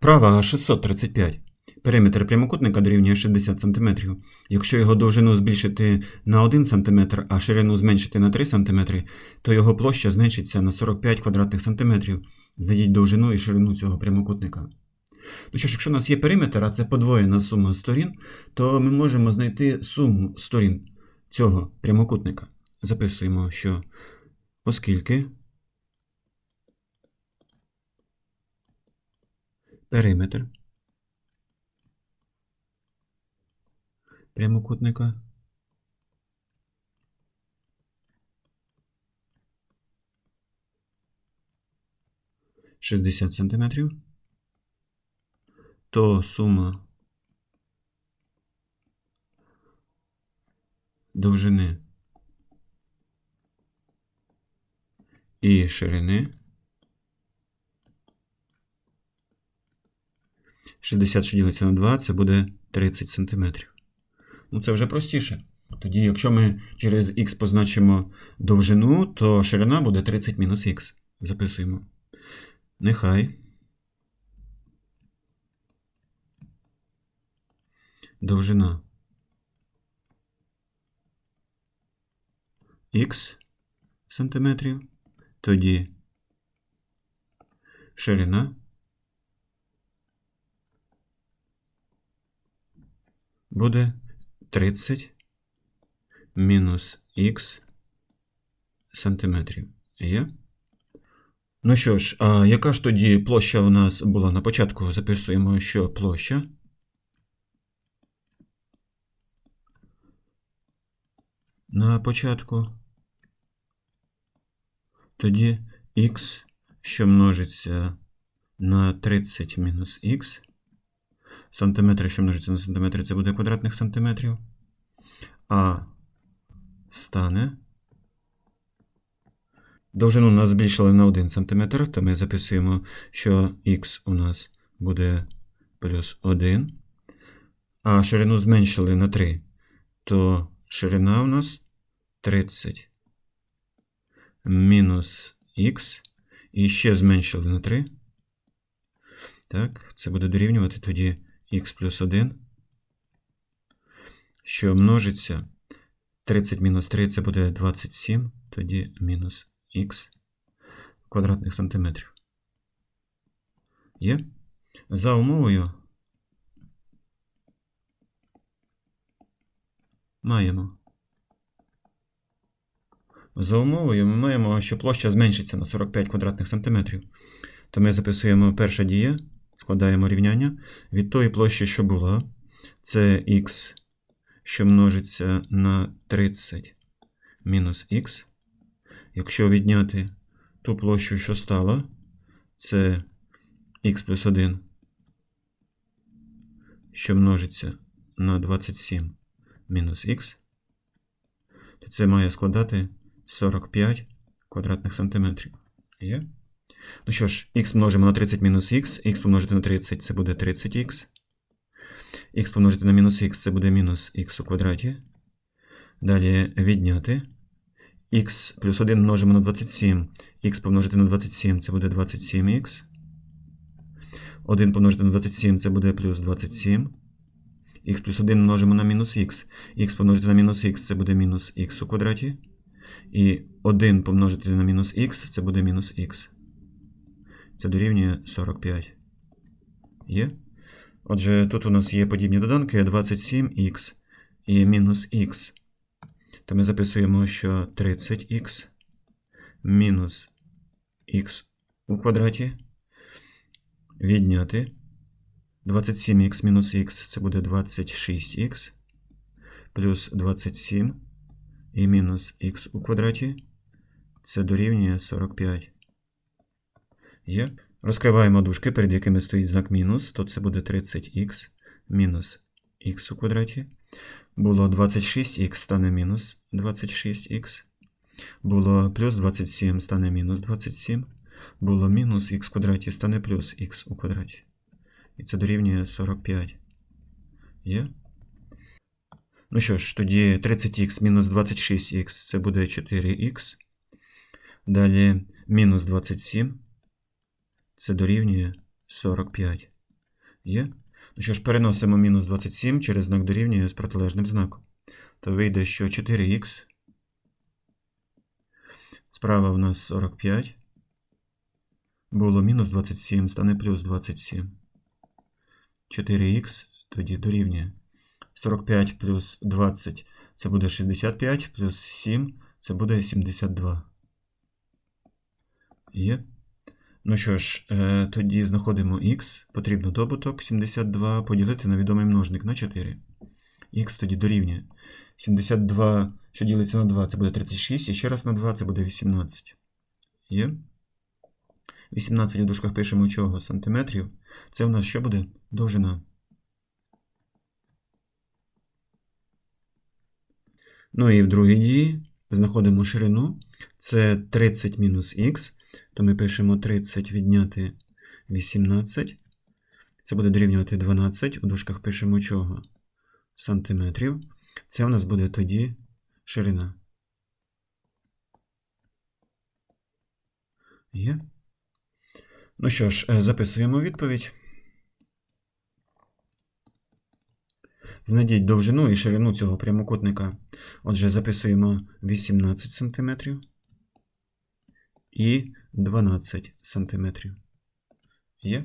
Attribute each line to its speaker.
Speaker 1: Права 635. Периметр прямокутника дорівнює 60 см. Якщо його довжину збільшити на 1 см, а ширину зменшити на 3 см, то його площа зменшиться на 45 квадратних сантиметрів. Знайдіть довжину і ширину цього прямокутника. Ну що ж, якщо у нас є периметр, а це подвоєна сума сторін, то ми можемо знайти суму сторін цього прямокутника. Записуємо, що оскільки периметр. Прямокутника. Шістдесят сантиметрів, то сума довжини і ширини 60 ділиться на 2, це буде 30 см. Ну, це вже простіше. Тоді, якщо ми через х позначимо довжину, то ширина буде 30 мінус х. Записуємо. Нехай. Довжина х сантиметрів, тоді ширина буде 30 мінус х сантиметрів. Є? Ну що ж, а яка ж тоді площа у нас була на початку? Записуємо, що площа. На початку. Тоді х, що множиться на 30 мінус х. Сантиметри, що множиться на сантиметри, це буде квадратних сантиметрів. А стане. Довжину нас збільшили на 1 см, то ми записуємо, що х у нас буде плюс 1. А ширину зменшили на 3, то ширина у нас 30 мінус х. І ще зменшили на 3. Так, це буде дорівнювати тоді х плюс 1, що множиться 30 мінус 3 це буде 27, тоді мінус х квадратних сантиметрів. Є? За умовою маємо. За умовою ми маємо, що площа зменшиться на 45 квадратних сантиметрів. То ми записуємо перша дія, складаємо рівняння від тої площі, що була. Це х, що множиться на 30 мінус х. Якщо відняти ту площу, що стала, це х плюс 1, що множиться на 27 мінус х, то це має складати 45 квадратних сантиметрів. Є? Ну що ж, х множимо на 30 мінус х, х помножити на 30 це буде 30х. х помножити на мінус х це буде мінус х у квадраті. Далі відняти. х плюс 1 множимо на 27. х помножити на 27 це буде 27х. 1 помножити на 27 це буде плюс 27. х плюс 1 множимо на мінус х. х помножити на мінус х це буде мінус х у квадраті. І 1 помножити на мінус х це буде мінус х. Це дорівнює 45. Є? Отже, тут у нас є подібні доданки 27х і мінус х. То ми записуємо, що 30х мінус х у квадраті відняти 27х мінус х це буде 26х плюс 27 і мінус х у квадраті це дорівнює 45. Є. Розкриваємо дужки, перед якими стоїть знак мінус, то це буде 30х мінус х у квадраті. Було 26х стане мінус 26х. Було плюс 27 стане мінус 27. Було мінус х в квадраті стане плюс х у квадраті. І це дорівнює 45. Є? Ну що ж, тоді 30х мінус 26х це буде 4х. Далі мінус 27. Це дорівнює 45. Є? Ну що ж, переносимо мінус 27 через знак дорівнює з протилежним знаком. То вийде, що 4х. Справа в нас 45. Було мінус 27, стане плюс 27. 4х тоді дорівнює. 45 плюс 20 це буде 65, плюс 7 це буде 72. Є. Ну що ж, е, тоді знаходимо х, потрібно добуток 72 поділити на відомий множник на 4. Х тоді дорівнює. 72, що ділиться на 2, це буде 36, і ще раз на 2 це буде 18. Є? 18 у дужках пишемо чого? Сантиметрів. Це у нас що буде? Довжина. Ну і в другій дії знаходимо ширину. Це 30 мінус х. То ми пишемо 30 відняти 18. Це буде дорівнювати 12. У дужках пишемо чого? Сантиметрів. Це у нас буде тоді ширина. Є. Ну що ж, е, записуємо відповідь. Знайдіть довжину і ширину цього прямокутника. Отже, записуємо 18 см і 12 см. Є?